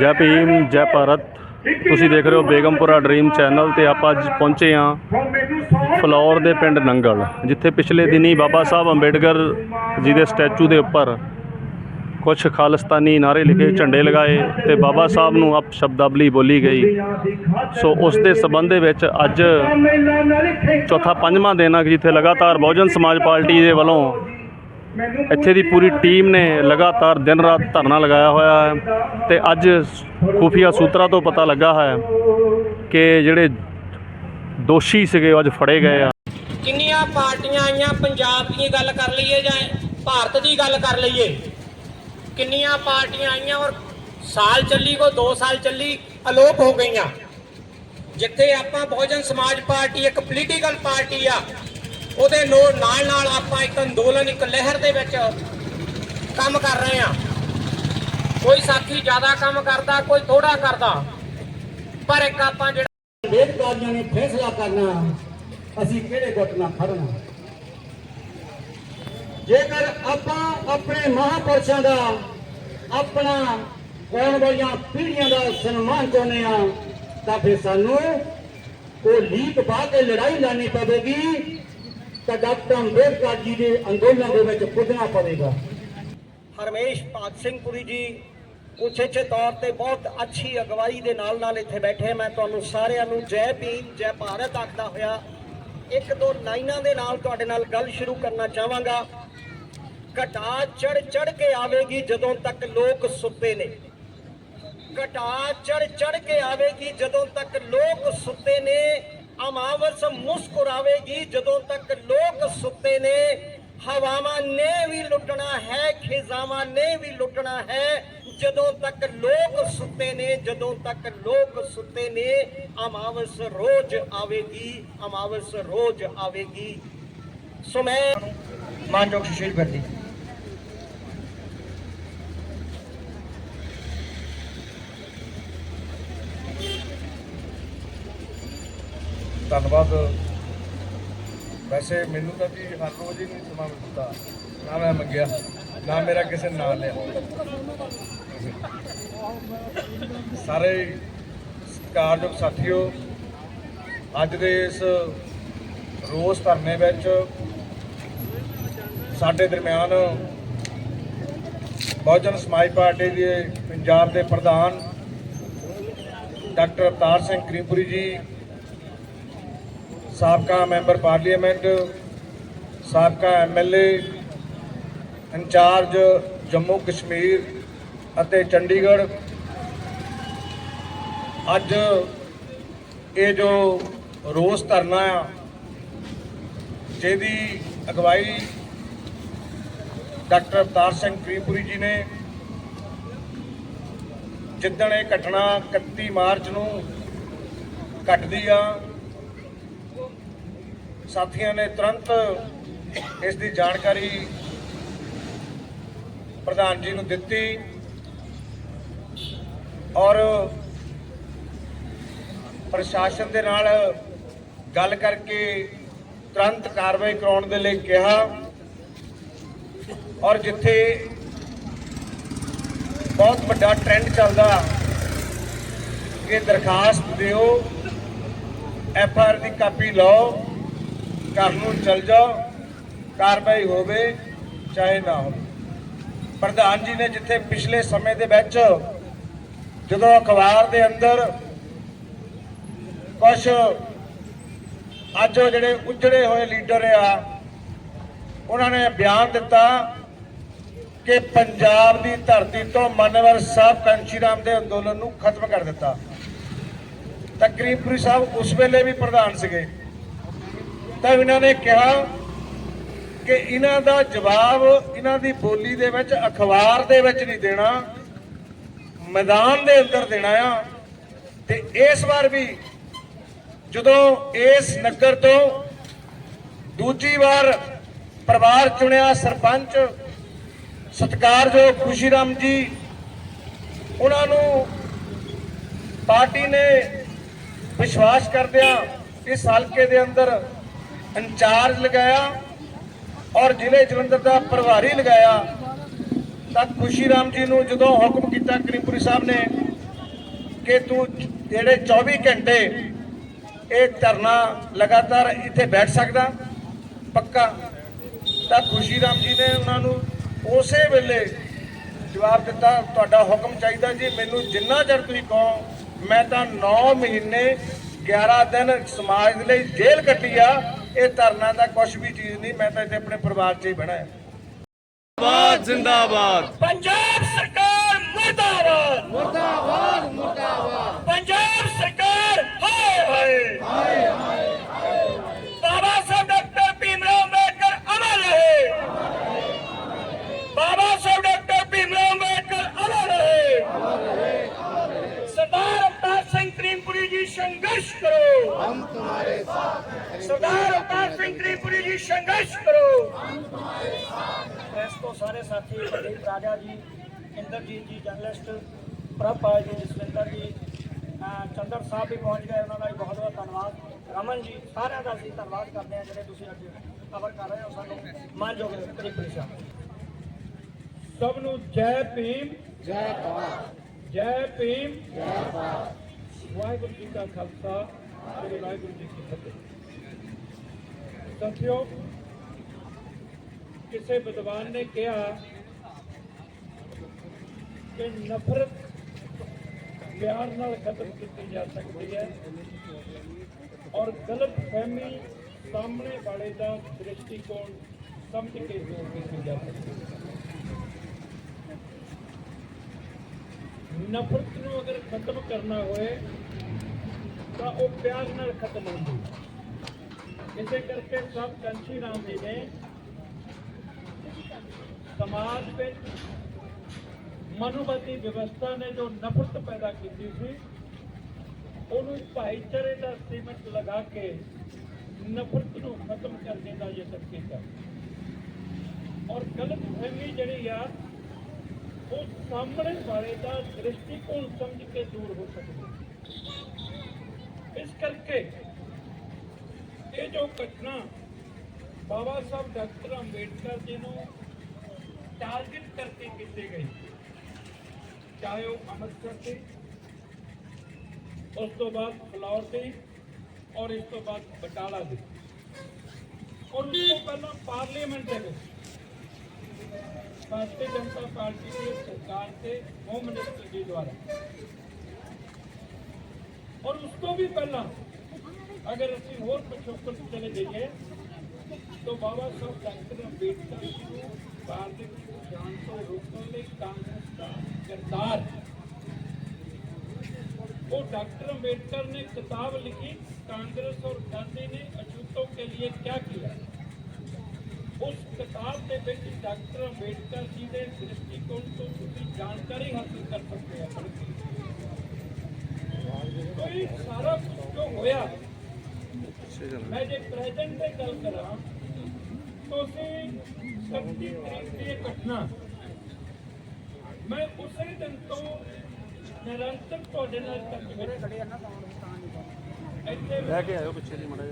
ਜੈ ਭੀਮ, ਜੈ ਭਾਰਤ। ਤੁਸੀਂ ਦੇਖ ਰਹੇ ਹੋ ਬੇਗਮਪੁਰਾ ਡ੍ਰੀਮ ਚੈਨਲ ਤੇ ਆਪਾਂ ਅੱਜ ਪਹੁੰਚੇ ਹਾਂ ਫਲੌਰ ਦੇ ਪਿੰਡ ਨੰਗਲ, ਜਿੱਥੇ ਪਿਛਲੇ ਦਿਨੀ ਬਾਬਾ ਸਾਹਿਬ ਅੰਬੇਡਕਰ ਜੀ ਦੇ ਸਟੈਚੂ ਦੇ ਉੱਪਰ ਕੁਝ ਖਾਲਿਸਤਾਨੀ ਨਾਰੇ ਲਿਖੇ, ਝੰਡੇ ਲਗਾਏ ਤੇ ਬਾਬਾ ਸਾਹਿਬ ਨੂੰ ਅਪ ਸ਼ਬਦਾਵਲੀ ਬੋਲੀ ਗਈ। ਸੋ ਉਸ ਦੇ ਸਬੰਧ ਦੇ ਵਿੱਚ ਅੱਜ ਚੌਥਾ ਪੰਜਵਾਂ ਦਿਨ ਆ, ਜਿੱਥੇ ਲਗਾਤਾਰ ਬਹੁਜਨ ਸਮਾਜ ਪਾਰਟੀ ਦੇ ਵੱਲੋਂ ਇੱਥੇ ਦੀ ਪੂਰੀ ਟੀਮ ਨੇ ਲਗਾਤਾਰ ਦਿਨ ਰਾਤ ਧਰਨਾ ਲਗਾਇਆ ਹੋਇਆ ਹੈ ਤੇ ਅੱਜ ਖੂਫੀਆ ਸੂਤਰਾਂ ਤੋਂ ਪਤਾ ਲੱਗਾ ਹੈ ਕਿ ਜਿਹੜੇ ਦੋਸ਼ੀ ਸੀਗੇ ਅੱਜ ਫੜੇ ਗਏ ਆ। ਕਿੰਨੀਆਂ ਪਾਰਟੀਆਂ ਆਈਆਂ? ਪੰਜਾਬ ਦੀ ਗੱਲ ਕਰ ਲਈਏ ਜਾਂ ਭਾਰਤ ਦੀ ਗੱਲ ਕਰ ਲਈਏ? ਕਿੰਨੀਆਂ ਪਾਰਟੀਆਂ ਆਈਆਂ ਔਰ ਸਾਲ ਚੱਲੀ ਕੋ 2 ਸਾਲ ਚੱਲੀ ਅਲੋਪ ਹੋ ਗਈਆਂ। ਜਿੱਥੇ ਆਪਾਂ ਬਹੁਜਨ ਸਮਾਜ ਪਾਰਟੀ ਇੱਕ ਪੋਲੀਟੀਕਲ ਪਾਰਟੀ ਆ ਉਹਦੇ ਨੋ- ਨਾਲ ਨਾਲ ਆਪਾਂ ਇੱਕ ਅੰਦੋਲਨ, ਇੱਕ ਲਹਿਰ ਦੇ ਵਿੱਚ ਕੰਮ ਕਰ ਰਹੇ ਆ ਕੋਈ ਸਾਥੀ ਜ਼ਿਆਦਾ ਕੰਮ ਕਰਦਾ, ਕੋਈ ਥੋੜਾ ਕਰਦਾ, ਪਰ ਇੱਕ ਆਪਾਂ ਜਿਹੜਾ ਅੰਬੇਦਕਰੀਆਂ ਨੇ ਫੈਸਲਾ ਕਰਨਾ, ਅਸੀਂ ਕਿਹੜੇ ਗੁੱਟ ਨਾਲ ਖੜਨਾ ਜੇਕਰ ਆਪਾਂ ਆਪਣੇ ਮਹਾਪੁਰਸ਼ਾਂ ਦਾ, ਆਪਣਾ ਆਉਣ ਵਾਲੀਆਂ ਪੀੜ੍ਹੀਆਂ ਦਾ ਸਨਮਾਨ ਚਾਹੁੰਦੇ ਆ ਤਾਂ ਫਿਰ ਸਾਨੂੰ ਉਹ ਲੀਕ ਪਾ ਕੇ ਲੜਾਈ ਲੜਨੀ ਪਵੇਗੀ। ਤਾਂ ਡਾਕਟਰ ਅੰਬੇਦਕਰ ਜੀ ਦੇ ਅੰਦੋਲਨ ਦੇ ਵਿੱਚ ਪੁੱਜਣਾ ਪਵੇਗਾ। ਹਰਮੇਸ਼ ਭਾਗ ਸਿੰਘ ਪੁਰੀ ਜੀ ਉਚੇਚੇ ਤੌਰ ਤੇ ਬਹੁਤ ਅੱਛੀ ਅਗਵਾਈ ਦੇ ਨਾਲ ਨਾਲ ਇੱਥੇ ਬੈਠੇ ਮੈਂ ਤੁਹਾਨੂੰ ਸਾਰਿਆਂ ਨੂੰ ਜੈ ਭੀਮ, ਜੈ ਭਾਰਤ ਆਖਦਾ ਹੋਇਆ ਇੱਕ ਦੋ ਲਾਈਨਾਂ ਦੇ ਨਾਲ ਤੁਹਾਡੇ ਨਾਲ ਗੱਲ ਸ਼ੁਰੂ ਕਰਨਾ ਚਾਹਾਂਗਾ। ਘਟਾ ਚੜ ਚੜ ਕੇ ਆਵੇਗੀ ਜਦੋਂ ਤੱਕ ਲੋਕ ਸੁੱਤੇ ਨੇ। ਘਟਾ ਚੜ ਚੜ ਕੇ ਆਵੇਗੀ ਜਦੋਂ ਤੱਕ ਲੋਕ ਸੁੱਤੇ ਨੇ। ਅਮਾਵਸ ਮੁਸਕਰਾਵੇਗੀ ਜਦੋਂ ਤੱਕ ਲੋਕ ਸੁੱਤੇ ਨੇ। ਹਵਾਵਾਂ ਨੇ ਵੀ ਲੁੱਟਣਾ ਹੈ, ਖਿਜ਼ਾਵਾਂ ਨੇ ਵੀ ਲੁੱਟਣਾ ਹੈ। ਜਦੋਂ ਤੱਕ ਲੋਕ ਸੁੱਤੇ ਨੇ, ਜਦੋਂ ਤੱਕ ਲੋਕ ਸੁੱਤੇ ਨੇ ਅਮਾਵਸ ਰੋਜ਼ ਆਵੇਗੀ ਅਮਾਵਸ ਰੋਜ਼ ਆਵੇਗੀ। ਸੋ ਮੈਂ ਮਾਨਯੋਗ ਸੁਸ਼ੀਲ ਬੱਦੀ ਧੰਨਵਾਦ। ਵੈਸੇ ਮੈਨੂੰ ਤਾਂ ਜੀ ਹਰ ਰੋਜ਼ ਹੀ ਨਹੀਂ ਸਮਾਂ ਮਿਲਦਾ। ਨਾ ਮੈਂ ਮੰਗਿਆ, ਨਾ ਮੇਰਾ ਕਿਸੇ ਨੇ ਨਾਂ ਲਿਆ। ਸਾਰੇ ਸਤਿਕਾਰਯੋਗ ਸਾਥੀਓ, ਅੱਜ ਦੇ ਇਸ ਰੋਸ ਧਰਨੇ ਵਿੱਚ ਸਾਡੇ ਦਰਮਿਆਨ ਬਹੁਜਨ ਸਮਾਜ ਪਾਰਟੀ ਦੇ ਪੰਜਾਬ ਦੇ ਪ੍ਰਧਾਨ ਡਾਕਟਰ ਅਵਤਾਰ ਸਿੰਘ ਕਰੀਮਪੁਰੀ ਜੀ ਸਾਬਕਾ ਮੈਂਬਰ ਪਾਰਲੀਮੈਂਟ, ਸਾਬਕਾ MLA, in charge Jammu Kashmir ਅਤੇ ਚੰਡੀਗੜ੍ਹ। ਅੱਜ ਇਹ ਜੋ ਰੋਸ ਧਰਨਾ ਆ, ਜਿਹਦੀ ਅਗਵਾਈ ਡਾਕਟਰ ਅਵਤਾਰ ਸਿੰਘ ਕਰੀਮਪੁਰੀ ਜੀ ਨੇ, ਜਿੱਦਣ ਇਹ ਘਟਨਾ 31 ਮਾਰਚ ਨੂੰ ਘਟਦੀ ਆ ਸਾਥੀਆਂ ਨੇ ਤੁਰੰਤ ਇਸ ਦੀ ਜਾਣਕਾਰੀ ਪ੍ਰਧਾਨ ਜੀ ਨੂੰ ਦਿੱਤੀ ਔਰ ਪ੍ਰਸ਼ਾਸਨ ਦੇ ਨਾਲ ਗੱਲ ਕਰਕੇ ਤੁਰੰਤ ਕਾਰਵਾਈ ਕਰਾਉਣ ਦੇ ਲਈ ਕਿਹਾ ਔਰ ਜਿੱਥੇ ਬਹੁਤ ਵੱਡਾ ਟ੍ਰੈਂਡ ਚੱਲਦਾ ਕਿ ਦਰਖਾਸਤ ਦਿਓ ਐਫ ਆਰ ਦੀ ਕਾਪੀ ਲਓ ਘਰ ਨੂੰ ਚਲ ਜਾਓ, ਕਾਰਵਾਈ ਹੋਵੇ, ਚਾਹੇ ਨਾ ਹੋਵੇ। ਪ੍ਰਧਾਨ ਜੀ ਨੇ ਜਿੱਥੇ ਪਿਛਲੇ ਸਮੇਂ ਦੇ ਵਿੱਚ ਜਦੋਂ ਅਖਬਾਰ ਦੇ ਅੰਦਰ ਕੁਝ ਅੱਜ ਉਹ ਜਿਹੜੇ ਉਜੜੇ ਹੋਏ ਲੀਡਰ ਆ, ਉਹਨਾਂ ਨੇ ਬਿਆਨ ਦਿੱਤਾ ਕਿ ਪੰਜਾਬ ਦੀ ਧਰਤੀ ਤੋਂ ਮਾਨਵਰ ਸਾਹਿਬ ਕੰਸ਼ੀਰਾਮ ਦੇ ਅੰਦੋਲਨ ਨੂੰ ਖਤਮ ਕਰ ਦਿੱਤਾ। ਤਕਰੀਬਪੁਰੀ ਸਾਹਿਬ ਉਸ ਵੇਲੇ ਵੀ ਪ੍ਰਧਾਨ ਸੀਗੇ। ਤਾਂ ਇਹਨਾਂ ਨੇ ਕਿਹਾ ਕਿ ਇਹਨਾਂ ਦਾ ਜਵਾਬ ਇਹਨਾਂ ਦੀ ਬੋਲੀ ਦੇ ਵਿੱਚ, ਅਖਬਾਰ ਦੇ ਵਿੱਚ ਨਹੀਂ ਦੇਣਾ, ਮੈਦਾਨ ਦੇ ਅੰਦਰ ਦੇਣਾ ਆ। ਤੇ ਇਸ ਵਾਰ ਵੀ ਜਦੋਂ ਇਸ ਨਗਰ ਤੋਂ ਦੂਜੀ ਵਾਰ ਪਰਿਵਾਰ ਚੁਣਿਆ ਸਰਪੰਚ ਸਤਿਕਾਰਯੋਗ ਖੁਸ਼ੀਰਾਮ ਜੀ, ਉਹਨਾਂ ਨੂੰ ਪਾਰਟੀ ਨੇ ਵਿਸ਼ਵਾਸ ਕਰਦਿਆਂ ਇਸ ਹਲਕੇ ਦੇ ਅੰਦਰ ਇੰਚਾਰਜ ਲਗਾਇਆ ਔਰ ਜ਼ਿਲ੍ਹੇ ਜਲੰਧਰ ਦਾ ਪ੍ਰਭਾਰੀ ਲਗਾਇਆ ਤਾਂ ਖੁਸ਼ੀ ਰਾਮ ਜੀ ਨੂੰ ਜਦੋਂ ਹੁਕਮ ਕੀਤਾ ਕਰੀਮਪੁਰੀ ਸਾਹਿਬ ਨੇ ਕਿ ਤੂੰ ਜਿਹੜੇ 24 ਘੰਟੇ ਇਹ ਧਰਨਾ ਲਗਾਤਾਰ ਇੱਥੇ ਬੈਠ ਸਕਦਾ, ਪੱਕਾ। ਤਾਂ ਖੁਸ਼ੀ ਰਾਮ ਜੀ ਨੇ ਉਹਨਾਂ ਨੂੰ ਉਸੇ ਵੇਲੇ ਜਵਾਬ ਦਿੱਤਾ, ਤੁਹਾਡਾ ਹੁਕਮ ਚਾਹੀਦਾ ਜੀ, ਮੈਨੂੰ ਜਿੰਨਾ ਚਿਰ ਤੁਸੀਂ ਕਹੋ, ਮੈਂ ਤਾਂ 9 ਮਹੀਨੇ 11 ਦਿਨ ਸਮਾਜ ਦੇ ਲਈ ਜੇਲ੍ਹ ਕੱਟੀ ਆ ਇਹ ਧਰਨਾ ਦਾ ਕੁਝ ਵੀ ਚੀਜ਼ ਨਹੀਂ ਮੈਂ ਤਾਂ ਇੱਥੇ ਆਪਣੇ ਪਰਿਵਾਰ 'ਚ ਹੀ ਬਹਿਣਾ ਹੈ। ਬਾਦ ਜ਼ਿੰਦਾਬਾਦ। ਪੰਜਾਬ ਸਰਕਾਰ ਮੁਰਦਾਬਾਦ। ਮੁਰਦਾਬਾਦ ਮੁਰਦਾਬਾਦ। ਪੰਜਾਬ ਸਰਕਾਰ ਹਾਏ ਹਾਏ। ਬਾਬਾ ਸਾਹਿਬ ਡਾਕਟਰ ਭੀਮਰਾਓ ਅੰਬੇਡਕਰ ਅਮਰ ਰਹੇ ਬਾਬਾ ਸਾਹਿਬ ਡਾਕਟਰ ਭੀਮਰਾਓ ਅੰਬੇਡਕਰ ਅਮਰ ਰਹੇ ਸਰਦਾਰ ਅਵਤਾਰ ਸਿੰਘ ਕਰੀਮਪੁਰੀ ਜੀ ਸੰਘਰਸ਼ ਕਰੋ ਹਮ ਤੁਹਾਡੇ ਸਾਥ ਸਰਦਾਰ ਅਵਤਾਰ ਸਿੰਘ ਕਰੀਮਪੁਰੀ ਜੀ ਸੰਘਰਸ਼ ਕਰੋ ਪ੍ਰੈਸ ਤੋਂ ਸਾਰੇ ਸਾਥੀ ਪ੍ਰਦੀਪ ਰਾਜਾ ਜੀ ਜਰਨਲਿਸਟ ਪ੍ਰਭਪਾਲ ਜੀ ਜਸਵਿੰਦਰ ਜੀ ਚੰਦਰ ਸਾਹਿਬ ਵੀ ਪਹੁੰਚ ਗਏ ਉਹਨਾਂ ਦਾ ਵੀ ਬਹੁਤ ਬਹੁਤ ਧੰਨਵਾਦ। ਰਮਨ ਜੀ ਸਾਰਿਆਂ ਦਾ ਅਸੀਂ ਧੰਨਵਾਦ ਕਰਦੇ ਹਾਂ ਜਿਹੜੇ ਤੁਸੀਂ ਅੱਜ ਕਵਰ ਕਰ ਰਹੇ ਹੋ ਸਾਨੂੰ। ਮੰਨ ਜੋਗੇ ਤਰੀਕੇ ਨਾਲ ਸਭ ਨੂੰ ਜੈ ਭੀਮ। ਜੈ ਭਾਰਤ। ਜੈ ਭੀਮ। ਜੈ ਭਾਰਤ। ਵਾਹਿਗੁਰੂ ਜੀ ਕਾ ਖਾਲਸਾ ਸ੍ਰੀ ਵਾਹਿਗੁਰੂ ਜੀ ਕੀ ਫਤਿਹ। ਸਾਥੀਓ ਕਿਸੇ ਵਿਦਵਾਨ ਨੇ ਕਿਹਾ ਕਿ ਨਫ਼ਰਤ ਪਿਆਰ ਨਾਲ ਖਤਮ ਕੀਤੀ ਜਾ ਸਕਦੀ ਹੈ ਔਰ ਗਲਤ ਫਹਿਮੀ ਸਾਹਮਣੇ ਵਾਲੇ ਦਾ ਦ੍ਰਿਸ਼ਟੀਕੋਣ ਸਮਝ ਕੇ ਦੂਰ ਕੀਤੀ ਜਾ ਸਕਦੀ। ਹੈ ਨਫ਼ਰਤ ਨੂੰ ਅਗਰ ਖਤਮ ਕਰਨਾ ਹੋਏ, ਤਾਂ ਉਹ ਪਿਆਰ ਨਾਲ ਖਤਮ ਹੁੰਦੀ ਇਸੇ ਕਰਕੇ ਸਭ ਕੰਚੀ ਰਾਮ ਜੀ ਨੇ ਸਮਾਜ ਵਿੱਚ ਮਨੁਵਾਦੀ ਵਿਵਸਥਾ ਨੇ ਜੋ ਨਫ਼ਰਤ ਪੈਦਾ ਕੀਤੀ ਸੀ, ਉਹਨੂੰ ਭਾਈਚਾਰੇ ਦਾ ਸੀਮਤ ਲਗਾ ਕੇ ਨਫ਼ਰਤ ਨੂੰ ਖਤਮ ਕਰਨ ਦਾ ਯਤਨ ਕੀਤਾ। ਔਰ ਗਲਤ ਫਹਿਮੀ ਜਿਹੜੀ ਆ, ਉਹ ਸਾਹਮਣੇ ਵਾਲੇ ਦਾ ਦ੍ਰਿਸ਼ਟੀਕੋਣ ਸਮਝ ਕੇ ਦੂਰ ਹੋ ਸਕਦੀ ਇਸ ਕਰਕੇ ਇਹ ਜੋ ਘਟਨਾ ਬਾਬਾ ਸਾਹਿਬ ਡਾਕਟਰ ਅੰਬੇਡਕਰ ਜੀ ਨੂੰ ਟਾਰਗੇਟ ਕਰਕੇ ਕੀਤੀ ਗਈ। ਚਾਹੇ ਉਹ ਅੰਮ੍ਰਿਤਸਰ ਸੀ ਉਸ ਤੋਂ ਬਾਅਦ ਫਲੌਰ ਸੀ ਔਰ ਇਸ ਤੋਂ ਬਾਅਦ ਬਟਾਲਾ ਸੀ ਔਰ ਉਸ ਤੋਂ ਪਹਿਲਾਂ ਪਾਰਲੀਮੈਂਟ ਦੇ ਵਿੱਚ ਭਾਰਤੀ ਜਨਤਾ ਪਾਰਟੀ ਦੀ ਸਰਕਾਰ ਤੇ ਹੋਮ ਮਿਨਿਸਟਰ ਜੀ ਦੁਆਰਾ ਔਰ ਉਸ ਤੋਂ ਵੀ ਪਹਿਲਾਂ ਅਗਰ ਅਸੀਂ ਹੋਰ ਪਿਛੋਕੜ ਚਲੇ ਜਾਈਏ ਤਾਂ ਬਾਬਾ ਸਾਹਿਬ ਡਾਕਟਰ ਅੰਬੇਡਕਰ ਜੀ ਨੂੰ ਭਾਰਤ ਦੇ ਵਿੱਚ ਜਾਣ ਤੋਂ ਰੋਕਣ ਲਈ ਕਾਂਗਰਸ ਦਾ ਕਿਰਦਾਰ वो डॉक्टर अंबेडकर ने किताब लिखी कांग्रेस और गांधी ने अछूतों के लिए क्या किया ਉਸ ਕਿਤਾਬ ਦੇ ਵਿੱਚ ਡਾਕਟਰ ਅੰਬੇਡਕਰ ਜੀ ਦੇ ਦ੍ਰਿਸ਼ਟੀਕੋਣ ਤੋਂ ਤੁਸੀਂ ਜਾਣਕਾਰੀ ਹਾਸਲ ਕਰ ਸਕਦੇ ਹੋ ਕੋਈ ਸਾਰਾ ਕੁਝ ਜੋ ਹੋਇਆ ਮੈਂ ਜੇ ਪ੍ਰੈਜ਼ੈਂਟ ਤੇ ਗੱਲ ਕਰਾਂ ਤੁਸੀਂ 31 ਤਰੀਕ ਦੀ ਇਹ ਘਟਨਾ। ਮੈਂ ਉਸੇ ਦਿਨ ਤੋਂ ਨਿਰੰਤਰ ਤੁਹਾਡੇ ਨਾਲ ਟੱਚ ਵਿੱਚ ਖੜੇ ਆ ਨਾ ਇੱਥੇ ਲੈ ਕੇ ਆਇਓ ਪਿੱਛੇ ਜੀ ਮੜਾ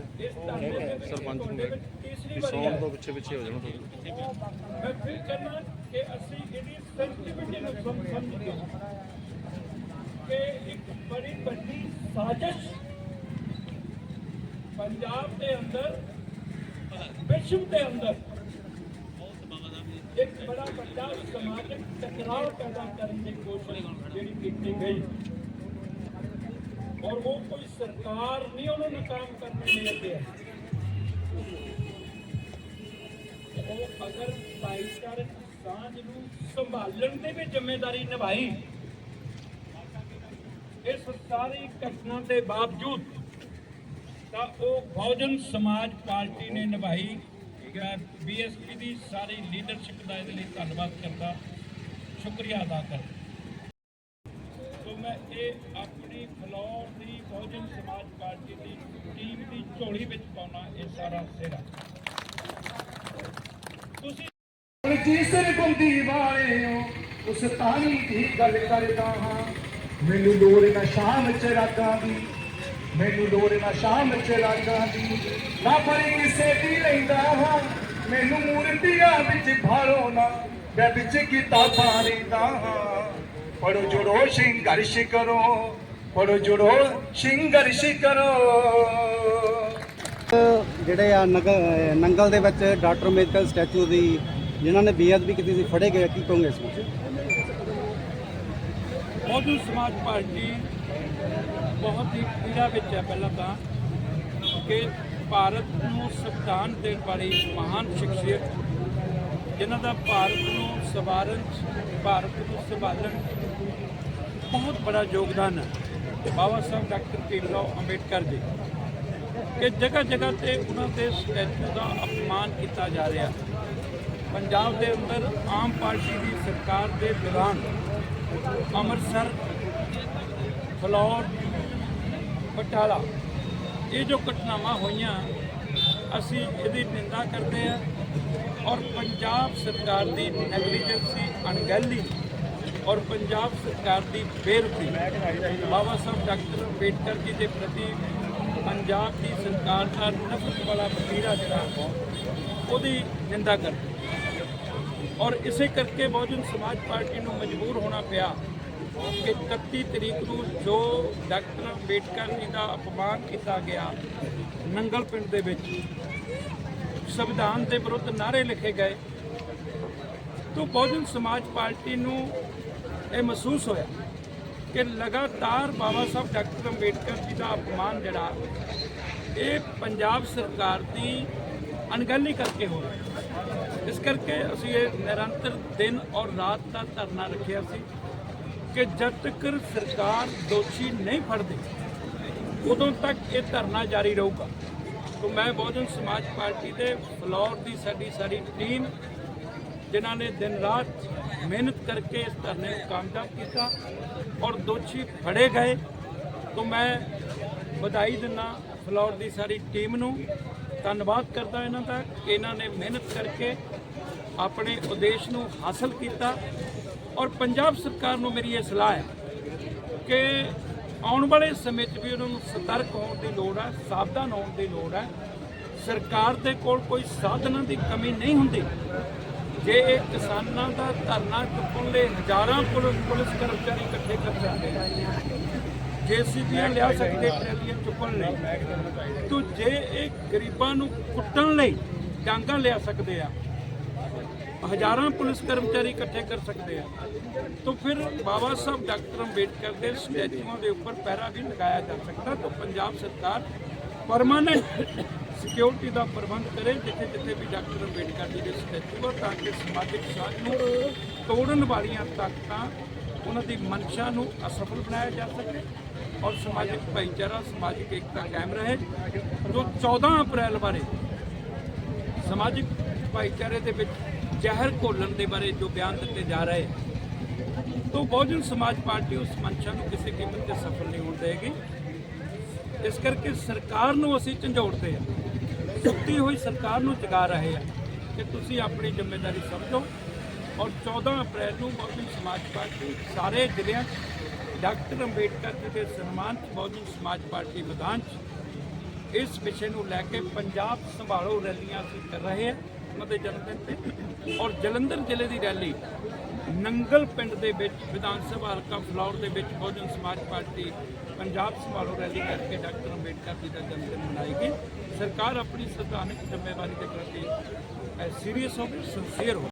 ਸਰਪੰਚ ਨੂੰ ਤੀਸਰੀ ਸੌਣ ਤੋਂ ਪਿੱਛੇ ਪਿੱਛੇ ਹੋ ਜਾਣਾ ਤੁਸੀਂ ਮੈਂ ਫਿਰ ਕਹਿੰਦਾ ਕਿ ਅਸੀਂ ਇਹਦੀ ਸੈਂਸਿਟੀਵਿਟੀ ਨੂੰ ਸਮ- ਸਮਝੀਏ ਕਿ ਇੱਕ ਬੜੀ ਵੱਡੀ ਸਾਜ਼ਿਸ਼ ਪੰਜਾਬ ਦੇ ਅੰਦਰ ਵਿਸ਼ਵ ਦੇ ਅੰਦਰ ਇੱਕ ਬੜਾ ਵੱਡਾ ਸਮਾਜਿਕ ਟਕਰਾਅ ਪੈਦਾ ਕਰਨ ਦੀ ਕੋਸ਼ਿਸ਼ ਜਿਹੜੀ ਕੀਤੀ ਗਈ। ਔਰ ਉਹ ਕੋਈ ਸਰਕਾਰ ਨਹੀਂ, ਉਹਨੂੰ ਨਾਕਾਮ ਕਰਨ ਲਈ ਲੱਗੇ ਉਹ ਅਗਰ ਭਾਈਚਾਰਕ ਸਾਂਝ ਨੂੰ ਸੰਭਾਲਣ ਦੀ ਵੀ ਜ਼ਿੰਮੇਵਾਰੀ ਨਿਭਾਈ, ਇਸ ਸਾਰੀ ਘਟਨਾ ਦੇ ਬਾਵਜੂਦ ਤਾਂ ਉਹ ਬਹੁਜਨ ਸਮਾਜ ਪਾਰਟੀ ਨੇ ਨਿਭਾਈ। ਠੀਕ ਮੈਂ ਬੀਐਸਪੀ ਦੀ ਸਾਰੀ ਲੀਡਰਸ਼ਿਪ ਦਾ ਇਹਦੇ ਲਈ ਧੰਨਵਾਦ ਕਰਦਾ। ਸ਼ੁਕਰੀਆ ਅਦਾ ਕਰਦਾ ਸੋ ਮੈਂ ਇਹ ਆਪਣੀ ਫਲੋਰ ਦੀ ਬਹੁਜਨ ਸਮਾਜ ਪਾਰਟੀ ਦੀ ਟੀਮ ਦੀ ਝੋਲੀ ਵਿੱਚ ਪਾਉਣਾ ਇਹ ਸਾਰਾ ਸਿਹਰਾ। ਤੁਸੀਂ ਜਿਸ ਗੁੰਦੀ ਵਾਲਿਓ ਉਸ ਤਾਣੀ ਦੀ ਗੱਲ ਕਰਦਾ ਹਾਂ। ਮੈਨੂੰ ਲੋੜ ਨਾ ਸ਼ਾਮ ਚ ਰਾਤਾਂ ਦੀ, ਮੈਨੂੰ ਲੋੜ ਨਾ ਸ਼ਾਮ ਚ ਰਾਤਾਂ ਦੀ। ਨਾ ਪਰੇ ਕਿਸੇ ਦੀ ਲੈਂਦਾ ਹਾਂ, ਮੈਨੂੰ ਮੂਰਤੀਆਂ ਵਿੱਚ ਭਾਲੋ ਨਾ। ਮੈਂ ਵਿੱਚ ਕਿਤਾਬਾਂ ਲੈਂਦਾ ਹਾਂ ਪੜੋ ਜੁੜੋ ਸੰਘਰਸ਼ ਕਰੋ। ਹੁਣ ਜੁੜੋ ਸੰਘਰਸ਼ ਕਰੋ। ਜਿਹੜੇ ਆ ਨਗਲ ਨੰਗਲ ਦੇ ਵਿੱਚ ਡਾਕਟਰ ਅੰਬੇਦਕਰ ਸਟੈਚੂ ਦੀ ਜਿਨ੍ਹਾਂ ਨੇ ਬੇਅਦਬੀ ਕੀਤੀ ਸੀ ਫੜੇ ਗਏ ਕੀ ਕਹੋਗੇ ਇਸ ਵਿੱਚ? ਬਹੁਜਨ ਸਮਾਜ ਪਾਰਟੀ ਬਹੁਤ ਹੀ ਪੀੜਾ ਵਿੱਚ ਹੈ ਪਹਿਲਾਂ ਤਾਂ ਕਿ ਭਾਰਤ ਨੂੰ ਸੰਵਿਧਾਨ ਦੇਣ ਵਾਲੀ ਮਹਾਨ ਸ਼ਖਸੀਅਤ ਜਿਨ੍ਹਾਂ ਦਾ ਭਾਰਤ ਨੂੰ ਸਵਾਰਨ 'ਚ, ਭਾਰਤ ਨੂੰ ਸੰਭਾਲਣ 'ਚ ਬਹੁਤ ਬੜਾ ਯੋਗਦਾਨ ਹੈ। ਬਾਬਾ ਸਾਹਿਬ ਡਾਕਟਰ ਭੀਮਰਾਓ ਅੰਬੇਡਕਰ ਜੀ ਕਿ ਜਗ੍ਹਾ ਜਗ੍ਹਾ ਤੇ ਉਹਨਾਂ ਦੇ ਸਟੈਚੂ ਦਾ ਅਪਮਾਨ ਕੀਤਾ ਜਾ ਰਿਹਾ ਪੰਜਾਬ ਦੇ ਅੰਦਰ ਆਮ ਪਾਰਟੀ ਦੀ ਸਰਕਾਰ ਦੇ ਦੌਰਾਨ ਅੰਮ੍ਰਿਤਸਰ ਫਲੌਰ ਪਟਾਲਾ ਇਹ ਜੋ ਘਟਨਾਵਾਂ ਹੋਈਆਂ ਅਸੀਂ ਇਹਦੀ ਨਿੰਦਾ ਕਰਦੇ ਹਾਂ ਔਰ ਪੰਜਾਬ ਸਰਕਾਰ ਦੀ ਨੈਗਲੀਜੈਂਸੀ, ਅਣਗਹਿਲੀ ਔਰ ਪੰਜਾਬ ਸਰਕਾਰ ਦੀ ਬੇਰੁਖੀ। ਬਾਬਾ ਸਾਹਿਬ ਡਾਕਟਰ ਅੰਬੇਡਕਰ ਜੀ ਦੇ ਪ੍ਰਤੀ ਪੰਜਾਬ ਦੀ ਸਰਕਾਰ ਦਾ ਨਫ਼ਰਤ ਵਾਲਾ ਵਤੀਰਾ ਜਿਹੜਾ, ਉਹਦੀ ਨਿੰਦਾ ਕਰਦੇ ਔਰ ਇਸੇ ਕਰਕੇ ਬਹੁਜਨ ਸਮਾਜ ਪਾਰਟੀ ਨੂੰ ਮਜਬੂਰ ਹੋਣਾ ਪਿਆ ਕਿ 31 ਤਰੀਕ ਨੂੰ ਜੋ ਡਾਕਟਰ ਅੰਬੇਡਕਰ ਜੀ ਦਾ ਅਪਮਾਨ ਕੀਤਾ ਗਿਆ ਨੰਗਲ ਪਿੰਡ ਦੇ ਵਿੱਚ ਸੰਵਿਧਾਨ ਦੇ ਵਿਰੁੱਧ ਨਾਰੇ ਲਿਖੇ ਗਏ। ਤੋਂ ਬਹੁਜਨ ਸਮਾਜ ਪਾਰਟੀ ਨੂੰ ਇਹ ਮਹਿਸੂਸ ਹੋਇਆ ਕਿ ਲਗਾਤਾਰ ਬਾਬਾ ਸਾਹਿਬ ਡਾਕਟਰ ਅੰਬੇਡਕਰ ਜੀ ਦਾ ਅਪਮਾਨ ਜਿਹੜਾ, ਇਹ ਪੰਜਾਬ ਸਰਕਾਰ ਦੀ ਅਣਗਹਿਲੀ ਕਰਕੇ ਹੋ ਰਿਹਾ। ਇਸ ਕਰਕੇ ਅਸੀਂ ਇਹ ਨਿਰੰਤਰ ਦਿਨ ਔਰ ਰਾਤ ਦਾ ਧਰਨਾ ਰੱਖਿਆ ਸੀ ਕਿ ਜਦ ਤੱਕ ਸਰਕਾਰ ਦੋਸ਼ੀ ਨਹੀਂ ਫੜਦੀ ਉਦੋਂ ਤੱਕ ਇਹ ਧਰਨਾ ਜਾਰੀ ਰਹੂਗਾ। ਤੋਂ ਮੈਂ ਬਹੁਜਨ ਸਮਾਜ ਪਾਰਟੀ ਦੇ ਫਲੋਰ ਦੀ ਸਾਡੀ ਸਾਰੀ ਟੀਮ, ਜਿਨ੍ਹਾਂ ਨੇ ਦਿਨ ਰਾਤ ਮਿਹਨਤ ਕਰਕੇ ਇਸ ਧਰਨੇ ਨੂੰ ਕਾਮਯਾਬ ਕੀਤਾ ਔਰ ਦੋਸ਼ੀ ਫੜੇ ਗਏ, ਤੋਂ ਮੈਂ ਵਧਾਈ ਦਿੰਦਾ ਫਲੋਰ ਦੀ ਸਾਰੀ ਟੀਮ ਨੂੰ। ਧੰਨਵਾਦ ਕਰਦਾ ਇਹਨਾਂ ਦਾ ਕਿ ਇਹਨਾਂ ਨੇ ਮਿਹਨਤ ਕਰਕੇ ਆਪਣੇ ਉਦੇਸ਼ ਨੂੰ ਹਾਸਲ ਕੀਤਾ ਔਰ ਪੰਜਾਬ ਸਰਕਾਰ ਨੂੰ ਮੇਰੀ ਇਹ ਸਲਾਹ ਹੈ ਕਿ ਆਉਣ ਵਾਲੇ ਸਮੇਂ 'ਚ ਵੀ ਉਹਨਾਂ ਨੂੰ ਸਤਰਕ ਹੋਣ ਦੀ ਲੋੜ ਹੈ, ਸਾਵਧਾਨ ਹੋਣ ਦੀ ਲੋੜ ਹੈ। ਸਰਕਾਰ ਦੇ ਕੋਲ ਕੋਈ ਸਾਧਨਾਂ ਦੀ ਕਮੀ ਨਹੀਂ ਹੁੰਦੀ। ਜੇ ਇਹ ਕਿਸਾਨਾਂ ਦਾ ਧਰਨਾ ਚੁੱਕਣ ਲਈ ਹਜ਼ਾਰਾਂ ਪੁਲਿਸ ਪੁਲਿਸ ਕਰਮਚਾਰੀ ਇਕੱਠੇ ਕਰ ਸਕਦੇ ਜੇਸੀਬੀਆਂ ਲਿਆ ਸਕਦੇ, ਟਰੈਲੀਆਂ ਚੁੱਕਣ ਲਈ। ਤੋ ਜੇ ਇਹ ਗਰੀਬਾਂ ਨੂੰ ਕੁੱਟਣ ਲਈ ਡਾਂਗਾ ਲਿਆ ਸਕਦੇ ਆ ਹਜ਼ਾਰਾਂ ਪੁਲਿਸ ਕਰਮਚਾਰੀ ਇਕੱਠੇ ਕਰ ਸਕਦੇ ਆ। ਤਾਂ ਫਿਰ ਬਾਬਾ ਸਾਹਿਬ ਡਾਕਟਰ ਅੰਬੇਡਕਰ ਦੇ ਸਟੈਚੂਆਂ ਦੇ ਉੱਪਰ ਪਹਿਰਾ ਵੀ ਲਗਾਇਆ ਜਾ ਸਕਦਾ ਤਾਂ ਪੰਜਾਬ ਸਰਕਾਰ ਪਰਮਾਨੈਂਟ ਸਿਕਿਉਰਿਟੀ ਦਾ ਪ੍ਰਬੰਧ ਕਰੇ, ਜਿੱਥੇ ਜਿੱਥੇ ਵੀ ਡਾਕਟਰ ਅੰਬੇਡਕਰ ਜੀ ਦੇ ਸਟੈਚੂ ਆ, ਤਾਂ ਕਿ ਸਮਾਜਿਕ ਸਾਂਝ ਨੂੰ ਤੋੜਨ ਵਾਲੀਆਂ ਤਾਕਤਾਂ ਉਹਨਾਂ ਦੀ ਮਨਸ਼ਾ ਨੂੰ ਅਸਫਲ ਬਣਾਇਆ ਜਾ ਸਕੇ ਔਰ ਸਮਾਜਿਕ ਭਾਈਚਾਰਾ, ਸਮਾਜਿਕ ਏਕਤਾ ਕਾਇਮ ਰਹੇ। ਜੋ 14 ਅਪ੍ਰੈਲ ਬਾਰੇ ਸਮਾਜਿਕ ਭਾਈਚਾਰੇ ਦੇ ਵਿੱਚ ਜ਼ਹਿਰ ਘੋਲਣ ਦੇ ਬਾਰੇ ਜੋ ਬਿਆਨ ਦਿੱਤੇ ਜਾ ਰਹੇ ਤੋਂ ਬਹੁਜਨ ਸਮਾਜ ਪਾਰਟੀ ਉਸ ਮੰਸ਼ਾ ਨੂੰ ਕਿਸੇ ਕੀਮਤ ਤੇ ਸਫਲ ਨਹੀਂ ਹੋਣ ਦੇਗੀ ਇਸ ਕਰਕੇ ਸਰਕਾਰ ਨੂੰ ਅਸੀਂ ਝੰਜੋੜਦੇ ਹਾਂ। ਸੁੱਤੀ ਹੋਈ ਸਰਕਾਰ ਨੂੰ ਜਗਾ ਰਹੇ ਹਾਂ ਕਿ ਤੁਸੀਂ ਆਪਣੀ ਜ਼ਿੰਮੇਵਾਰੀ ਸਮਝੋ ਔਰ 14 ਅਪ੍ਰੈਲ ਨੂੰ ਬਹੁਜਨ ਸਮਾਜ ਪਾਰਟੀ ਸਾਰੇ ਜ਼ਿਲ੍ਹਿਆਂ 'ਚ ਡਾਕਟਰ ਅੰਬੇਡਕਰ ਜੀ ਦੇ ਸਨਮਾਨ ਬਹੁਜਨ ਸਮਾਜ ਪਾਰਟੀ ਮੈਦਾਨ 'ਚ ਇਸ ਵਿਸ਼ੇ ਨੂੰ ਲੈ ਕੇ ਪੰਜਾਬ ਸੰਭਾਲੋ ਰੈਲੀਆਂ ਅਸੀਂ ਕਰ ਰਹੇ ਹਾਂ। ਉਹਨਾਂ ਦੇ ਜਨਮ ਦਿਨ ਤੇ ਔਰ ਜਲੰਧਰ ਜ਼ਿਲ੍ਹੇ ਦੀ ਰੈਲੀ ਨੰਗਲ ਪਿੰਡ ਦੇ ਵਿੱਚ ਵਿਧਾਨ ਸਭਾ ਹਲਕਾ ਫਲੌਰ ਦੇ ਵਿੱਚ ਬਹੁਜਨ ਸਮਾਜ ਪਾਰਟੀ ਪੰਜਾਬ ਸੰਭਾਲੋ ਰੈਲੀ ਕਰਕੇ ਡਾਕਟਰ ਅੰਬੇਡਕਰ ਜੀ ਦਾ ਜਨਮ ਦਿਨ ਮਨਾਏਗੀ ਸਰਕਾਰ ਆਪਣੀ ਸੰਵਿਧਾਨਕ ਜ਼ਿੰਮੇਵਾਰੀ ਦੇ ਪ੍ਰਤੀ ਸੀਰੀਅਸ ਹੋਵੇ ਸਿੰਸੀਅਰ ਹੋਵੇ